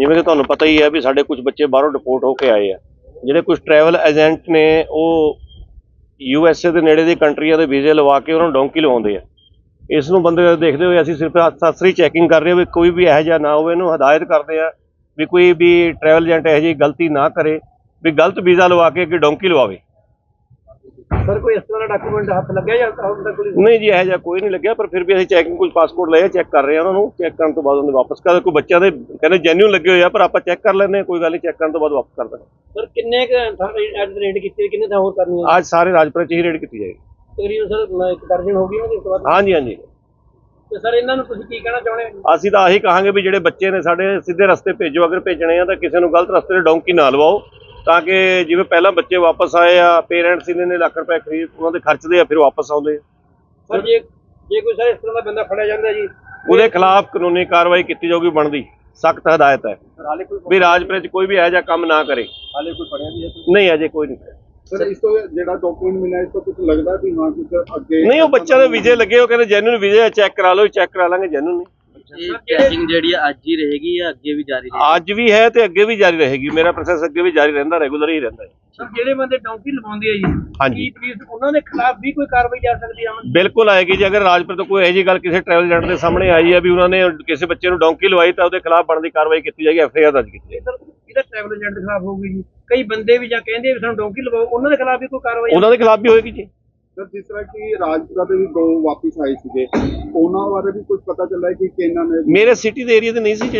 ਜਿਵੇਂ ਕਿ ਤੁਹਾਨੂੰ ਪਤਾ ਹੀ ਹੈ ਵੀ ਸਾਡੇ ਕੁਝ ਬੱਚੇ ਬਾਹਰੋਂ ਡਿਪੋਰਟ ਹੋ ਕੇ ਆਏ ਆ। ਜਿਹੜੇ ਕੁਝ ਟਰੈਵਲ ਏਜੰਟ ਨੇ, ਉਹ ਯੂ ਐਸ ਏ ਦੇ ਨੇੜੇ ਦੀ ਕੰਟਰੀਆਂ ਦੇ ਵੀਜ਼ੇ ਲਵਾ ਕੇ ਉਹਨਾਂ ਨੂੰ ਡੋਂਕੀ ਲਵਾਉਂਦੇ ਆ। ਇਸ ਨੂੰ ਬੰਦੇ ਦੇਖਦੇ ਹੋਏ ਅਸੀਂ ਸਿਰਫ ਅਸਰੀ ਚੈਕਿੰਗ ਕਰ ਰਹੇ ਹਾਂ ਵੀ ਕੋਈ ਵੀ ਇਹੋ ਜਿਹਾ ਨਾ ਹੋਵੇ, ਇਹਨੂੰ ਹਦਾਇਤ ਕਰਦੇ ਆ ਵੀ ਕੋਈ ਵੀ ਟਰੈਵਲ ਏਜੰਟ ਇਹੋ ਜਿਹੀ ਗਲਤੀ ਨਾ ਕਰੇ, ਵੀ ਗਲਤ ਵੀਜ਼ਾ ਲਵਾ ਕੇ ਅੱਗੇ ਡੋਂਕੀ ਲਵਾਵੇ। ਸਰ ਕੋਈ ਇਸ ਤਰ੍ਹਾਂ ਦਾ ਡਾਕੂਮੈਂਟ ਹੱਥ ਲੱਗਿਆ ਜਾਂ ਹੁਣ ਤੱਕ ਕੋਈ ਨਹੀਂ ਜੀ ਇਹੋ ਜਿਹਾ ਕੋਈ ਨਹੀਂ ਲੱਗਿਆ ਪਰ ਫਿਰ ਵੀ ਅਸੀਂ ਚੈਕਿੰਗ ਕੁਝ ਪਾਸਪੋਰਟ ਲਏ ਚੈੱਕ ਕਰ ਰਹੇ ਹਾਂ ਉਹਨਾਂ ਨੂੰ ਚੈੱਕ ਕਰਨ ਤੋਂ ਬਾਅਦ ਉਹਨੇ ਵਾਪਸ ਕਰ ਕੋਈ ਬੱਚਿਆਂ ਦੇ ਕਹਿੰਦੇ ਜੈਨੂਨ ਲੱਗੇ ਹੋਏ ਆ ਪਰ ਆਪਾਂ ਚੈੱਕ ਕਰ ਲੈਂਦੇ ਹਾਂ ਕੋਈ ਗੱਲ ਨਹੀਂ ਚੈੱਕ ਕਰਨ ਤੋਂ ਬਾਅਦ ਵਾਪਸ ਕਰ ਦਾਂਗੇ ਸਰ ਕਿੰਨੇ ਕ ਐਡ ਰੇਡ ਕੀਤੀ ਕਿੰਨੇ ਥਾਂ ਹੋਰ ਕਰਨੀ ਹੈ ਅੱਜ ਸਾਰੇ ਰਾਜਪੁਰੇ ਚ ਹੀ ਰੇਡ ਕੀਤੀ ਜਾਏਗੀ। ਤਕਰੀਬਨ ਸਰ ਇੱਕ ਦਰਜਨ ਹੋ ਗਈ ਉਹਨਾਂ ਦੀ ਇਸ ਤੋਂ ਬਾਅਦ ਹਾਂਜੀ ਹਾਂਜੀ। ਤੇ ਸਰ ਇਹਨਾਂ ਨੂੰ ਤੁਸੀਂ ਕੀ ਕਹਿਣਾ ਚਾਹੁੰਦੇ ਹੋ? ਅਸੀਂ ਤਾਂ ਆਹੀ ਕਹਾਂਗੇ ਵੀ ਜਿਹੜੇ ਬੱਚੇ ਨੇ ਸਾਡੇ ਸਿੱਧੇ ਰਸਤੇ ਭੇਜੋ ਅਗਰ ਭੇਜਣੇ ਆ ਤਾਂ ਕਿਸੇ ਨੂੰ ਗਲਤ ਰਸਤੇ ਤੇ ਡੌਂਕੀ ਨਾ ਲਵਾਓ। ਤਾਂ ਕਿ ਜਿਵੇਂ ਪਹਿਲਾਂ ਬੱਚੇ ਵਾਪਸ ਆਏ ਆ ਪੇਰੈਂਟਸ ਇਹਨਾਂ ਨੇ ਲੱਖ ਰੁਪਏ ਖਰੀਦ ਉਹਨਾਂ ਦੇ ਖਰਚਦੇ ਆ ਫਿਰ ਵਾਪਸ ਆਉਂਦੇ ਆ। ਸਰ ਜੇ ਜੇ ਕੋਈ ਸਰ ਇਸ ਤਰ੍ਹਾਂ ਦਾ ਬੰਦਾ ਫੜਿਆ ਜਾਂਦਾ ਜੀ ਉਹਦੇ ਖਿਲਾਫ ਕਾਨੂੰਨੀ ਕਾਰਵਾਈ ਕੀਤੀ ਜਾਊਗੀ ਬਣਦੀ। ਸਖਤ ਹਦਾਇਤ ਹੈ। ਵੀ ਰਾਜਪੁਰੇ ਚ ਕੋਈ ਵੀ ਇਹੋ ਜਿਹਾ ਕੰਮ ਨਾ ਕਰੇ। ਹਾਲੇ ਕੋਈ ਫੜਿਆ ਨਹੀਂ ਹੈ ਨਹੀਂ ਅਜੇ ਕੋਈ ਨਹੀਂ ਸਰ ਇਸ ਤੋਂ ਜਿਹੜਾ ਡਾਕੂਮੈਂਟ ਮਿਲਿਆ ਇਸ ਤੋਂ ਕੁਝ ਲੱਗਦਾ ਵੀ ਹਾਂ ਕੁਝ ਅੱਗੇ ਨਹੀਂ ਉਹ ਬੱਚਿਆਂ ਦੇ ਵੀਜ਼ੇ ਲੱਗੇ ਉਹ ਕਹਿੰਦੇ ਜੈਨੂਨ ਵੀਜ਼ੇ ਚੈੱਕ ਕਰਾ ਲਓ ਚੈੱਕ ਕਰਾ ਲਾਂਗੇ ਜੈਨੂਨ ਨਹੀਂ। ਇਹ ਚੈਕਿੰਗ ਜਿਹੜੀ ਆ ਅੱਜ ਹੀ ਰਹੇਗੀ ਜਾਂ ਅੱਗੇ ਵੀ ਜਾਰੀ ਰਹੇਗੀ? ਅੱਜ ਵੀ ਹੈ ਤੇ ਅੱਗੇ ਵੀ ਜਾਰੀ ਰਹੇਗੀ। ਮੇਰਾ ਪ੍ਰੋਸੈਸ ਅੱਗੇ ਵੀ ਜਾਰੀ ਰਹਿੰਦਾ ਰੈਗੂਲਰ ਹੀ ਰਹਿੰਦਾ ਹੈ। ਜਿਹੜੇ ਬੰਦੇ ਡੌਂਕੀ ਲਵਾਉਂਦੇ ਆ ਜੀ ਹਾਂਜੀ। ਕੀ ਪੁਲਿਸ ਉਹਨਾਂ ਦੇ ਖਿਲਾਫ ਵੀ ਕੋਈ ਕਾਰਵਾਈ ਜਾ ਸਕਦੀ ਹੈ ਬਿਲਕੁਲ ਆਏਗੀ ਜੇ। ਅਗਰ ਰਾਜਪੁਰ ਤੋਂ ਕੋਈ ਇਹੋ ਜਿਹੀ ਗੱਲ ਕਿਸੇ ਟਰੈਵਲ ਏਜੰਟ ਦੇ ਸਾਹਮਣੇ ਆਈ ਹੈ ਵੀ ਉਹਨਾਂ ਨੇ ਕਿਸੇ ਬੱਚੇ ਨੂੰ ਡੌਂਕੀ ਲਵਾਈ ਤਾਂ ਉਹਦੇ ਖਿਲਾਫ ਬਣਦੀ ਕਾਰਵਾਈ ਕੀਤੀ ਜਾਏਗੀ ਐਫ ਆਈ ਆਰ ਦਰਜ ਕੀਤੀ ਜਾਏਗੀ। ਇਹਦਾ ਟਰੈਵਲ ਏਜੰਟ ਦੇ ਖਿਲਾਫ ਹੋਊਗੀ ਜੀ। ਕਈ ਬੰਦੇ ਵੀ ਜਾਂ ਕਹਿੰਦੇ ਵੀ ਸਾਨੂੰ ਡੌਂਕੀ ਲਵਾਓ ਉਹਨਾਂ ਦੇ ਖਿਲਾਫ ਵੀ ਕੋਈ ਕਾਰਵਾਈ ਉਹਨਾਂ ਦੇ ਖਿਲਾਫ ਵੀ ਹੋਏਗੀ ਜੀ। ਸਰ, ਜਿਸ ਤਰ੍ਹਾਂ ਕਿ ਰਾਜਪੁਰਾ ਦੇ ਵੀ ਦੋ ਵਾਪਿਸ ਆਏ ਸੀਗੇ, ਉਹਨਾਂ ਬਾਰੇ ਵੀ ਕੁਝ ਪਤਾ ਚੱਲਿਆ ਕਿ ਕਿ ਇਹਨਾਂ ਨੇ ਮੇਰੇ ਸਿਟੀ ਦੇ ਏਰੀਆ ਤੇ ਨਹੀਂ ਸੀ, ਜਿਹੜੇ